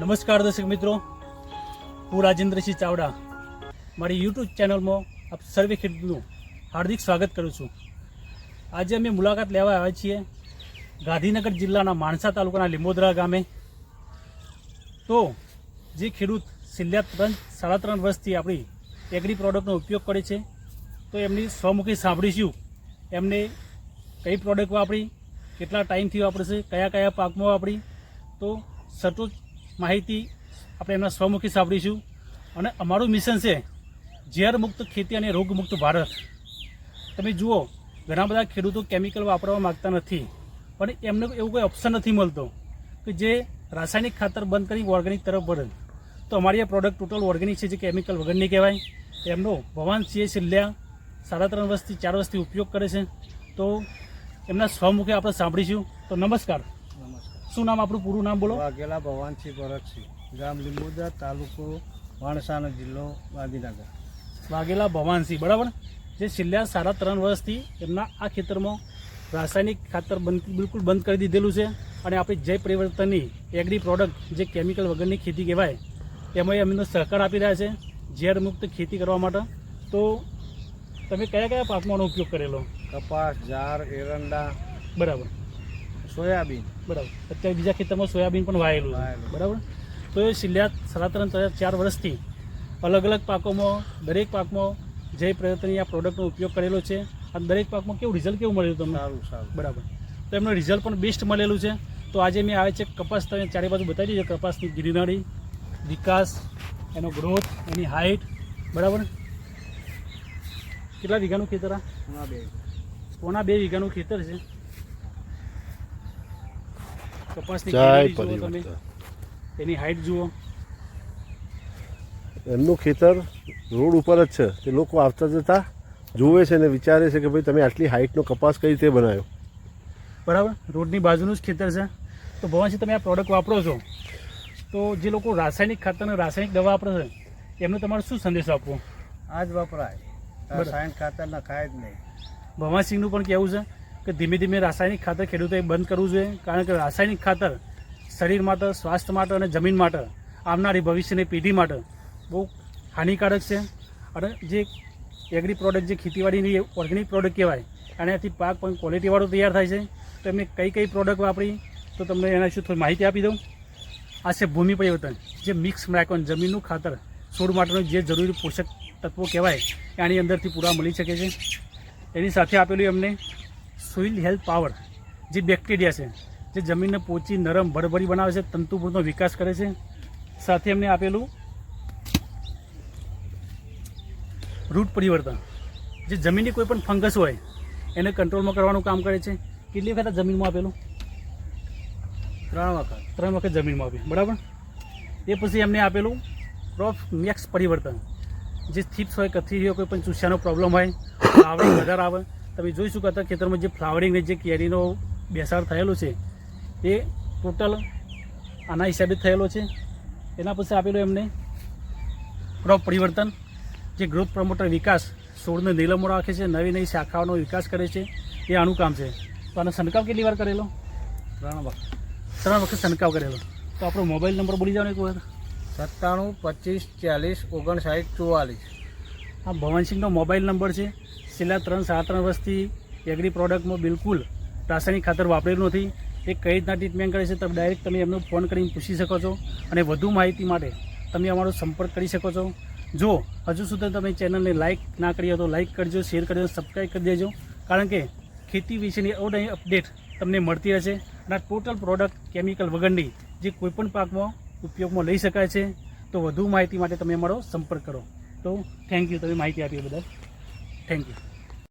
નમસ્કાર દર્શક મિત્રો. હું રાજેન્દ્રસિંહ ચાવડા. મારી યુટ્યુબ ચેનલમાં આપ સર્વે ખેડૂતનું હાર્દિક સ્વાગત કરું છું. આજે અમે મુલાકાત લેવા આવ્યા છીએ ગાંધીનગર જિલ્લાના માણસા તાલુકાના લીંબોદરા ગામે. તો જે ખેડૂત છેલ્લા ત્રણ, સાડા ત્રણ વર્ષથી આપણી એગ્રી પ્રોડક્ટનો ઉપયોગ કરે છે, તો એમની સ્વમુખી સાંભળીશું. એમને કઈ પ્રોડક્ટ વાપરી, કેટલા ટાઈમથી વાપરશે કયા કયા પાકમાં વાપરી, તો સચોટ માહિતી આપણે એમના સ્વમુખી સાંભળીશું. અને અમારું મિશન છે ઝેર મુક્ત ખેતી અને રોગમુક્ત ભારત. તમે જુઓ, ઘણા બધા ખેડૂતો કેમિકલ વાપરવા માગતા નથી. પણ એમને એવું કોઈ ઓપ્શન નથી મળતો કે જે રાસાયણિક ખાતર બંધ કરી ઓર્ગેનિક તરફ વળે. તો અમારી આ પ્રોડક્ટ ટોટલ ઓર્ગેનિક છે જે કેમિકલ વગરની કહેવાય. એમનો ભવાન સિંહે છેલ્લા સાડા ત્રણ વર્ષથી ચાર વર્ષથી ઉપયોગ કરે છે. તો એમના સ્વમુખે આપણે સાંભળીશું. તો નમસ્કાર. શું નામ આપણું? પૂરું નામ બોલો. વાઘેલા ભવાનસિંહ ભરતસિંહ ગામ લીંબોદા તાલુકો વાણસાનો જિલ્લો ગાંધીનગર. વાઘેલા ભવાનસિંહ બરાબર? જે છેલ્લા સાડા ત્રણ વર્ષથી એમના આ ખેતરમાં રાસાયણિક ખાતર બંધ બિલકુલ બંધ કરી દીધેલું છે અને આપણી જય પરિવર્તનની એગ્રી પ્રોડક્ટ જે કેમિકલ વગરની ખેતી કહેવાય એમાં એમનો સહકાર આપી રહ્યા છે ઝેર મુક્ત ખેતી કરવા માટે. તો તમે કયા કયા પાકમાંનો ઉપયોગ કરેલો? કપાસ જાર એરંડા. બરાબર. સોયાબીન. બરાબર. અત્યારે બીજા ખેતરમાં સોયાબીન પણ વાયેલું છે. બરાબર? તો એ છેલ્લા સાડા ત્રણ ત્રણ ચાર વર્ષથી અલગ અલગ પાકોમાં દરેક પાકમાં જય પ્રયત્નની આ પ્રોડક્ટનો ઉપયોગ કરેલો છે અને દરેક પાકમાં કેવું રિઝલ્ટ કેવું મળેલું તમને? સારું સારું. બરાબર. તો એમનું રિઝલ્ટ પણ બેસ્ટ મળેલું છે. તો આજે મેં આવે છે કપાસ તમે ચારે બાજુ બતાવી દીધો કપાસની ગ્રીનરી વિકાસ એનો ગ્રોથ એની હાઇટ બરાબર? કેટલા વીઘાનું ખેતર આ? ના બે. પોણા બે વીઘાનું ખેતર છે. કપાસની જુઓ તમે. એની હાઇટ જુઓ. એમનું ખેતર રોડ ઉપર જ છે. તે લોકો આવતા જતા જુએ છે ને વિચારે છે કે ભાઈ તમે આટલી હાઇટનો કપાસ કઈ રીતે બનાવ્યો? બરાબર? રોડની બાજુનું જ ખેતર છે. તો ભવાનસિંહ તમે આ પ્રોડક્ટ વાપરો છો. તો જે લોકો રાસાયણિક ખાતર અને રાસાયણિક દવા વાપરે છે એમને તમારે શું સંદેશો આપવો? આ જ વપરાય રાસાયણિક ખાતર ના ખાય જ નહીં. ભવાનસિંહનું પણ કહેવું છે કે ધીમે ધીમે રાસાયણિક ખાતર ખેડૂતોએ બંધ કરવું જોઈએ. કારણ કે રાસાયણિક ખાતર શરીર માટે, સ્વાસ્થ્ય માટે અને જમીન માટે, આવનારી ભવિષ્યની પેઢી માટે બહુ હાનિકારક છે. અને જે એગ્રી પ્રોડક્ટ જે ખેતીવાડીની ઓર્ગેનિક પ્રોડક્ટ કહેવાય આનાથી પાક પણ ક્વોલિટીવાળો તૈયાર થાય છે. તો એમને કઈ કઈ પ્રોડક્ટ વાપરી, તો તમને એના વિશે થોડી માહિતી આપી દઉં. આ છે ભૂમિ પરિવર્તન. જે મિક્સ મેકોન જમીનનું ખાતર છોડ માટેનું જે જરૂરી પોષક તત્વો કહેવાય, એની અંદરથી પૂરા મળી શકે છે. એની સાથે આપેલું એમને સોઇલ હેલ્થ પાવર જે બેક્ટેરિયા છે, જે જમીનને પોચી, નરમ, ભરભરી બનાવે છે તંતુભૂતનો વિકાસ કરે છે. સાથે એમને આપેલું રૂટ પરિવર્તન. જે જમીનની કોઈ પણ ફંગસ હોય, એને કંટ્રોલમાં કરવાનું કામ કરે છે. કેટલી વખત જમીનમાં આપેલું? ત્રણ વખત. ત્રણ વખત જમીનમાં આપ્યું. બરાબર? એ પછી એમને આપેલું ક્રોપ મેક્સ પરિવર્તન. જે થીપ્સ હોય, કથરી હોય, કોઈ પણ ચૂસ્યાનો પ્રોબ્લેમ હોય, આવડે, વધારે આવે તમે જોઈ શકો હતા ખેતરમાં જે ફ્લાવરિંગ જે કેરીનો બેસાડ થયેલો છે એ ટોટલ આના હિસાબે થયેલો છે. એના પછી આપેલું એમને ક્રોપ પરિવર્તન જે ગ્રોથ પ્રમોટર વિકાસ છોડને નીલમો રાખે છે નવી નવી શાખાઓનો વિકાસ કરે છે એ આનું કામ છે. તો આનો છંટકાવ કેટલી વાર કરેલો? ત્રણ વખત. ત્રણ વખત છંટકાવ કરેલો. તો આપણો મોબાઈલ નંબર બોલી જવાનો એક વખત સત્તાણું પચીસ ચાલીસ ઓગણસાઠ ચુવાલીસ. આ ભવનસિંહનો મોબાઈલ નંબર છે. છેલ્લા ત્રણ સાડા ત્રણ વર્ષથી એગ્રી પ્રોડક્ટમાં બિલકુલ રાસાયણિક ખાતર વાપરેલું નથી. એ કઈ રીતના ટ્રીટમેન્ટ કરે છે તમે ડાયરેક્ટ તમે એમનો ફોન કરીને પૂછી શકો છો. અને વધુ માહિતી માટે તમે અમારો સંપર્ક કરી શકો છો. જો હજુ સુધી તમે ચેનલને લાઇક ના કરી તો લાઇક કરજો શેર કરજો સબસ્ક્રાઈબ કરી દેજો. કારણ કે ખેતી વિશેની અવનવી અપડેટ તમને મળતી રહેશે. અને આ ટોટલ પ્રોડક્ટ કેમિકલ વગરની જે કોઈપણ પાકમાં ઉપયોગમાં લઈ શકાય છે, તો વધુ માહિતી માટે તમે અમારો સંપર્ક કરો. તો થેન્ક યુ તમે માહિતી આપી બદલ. Thank you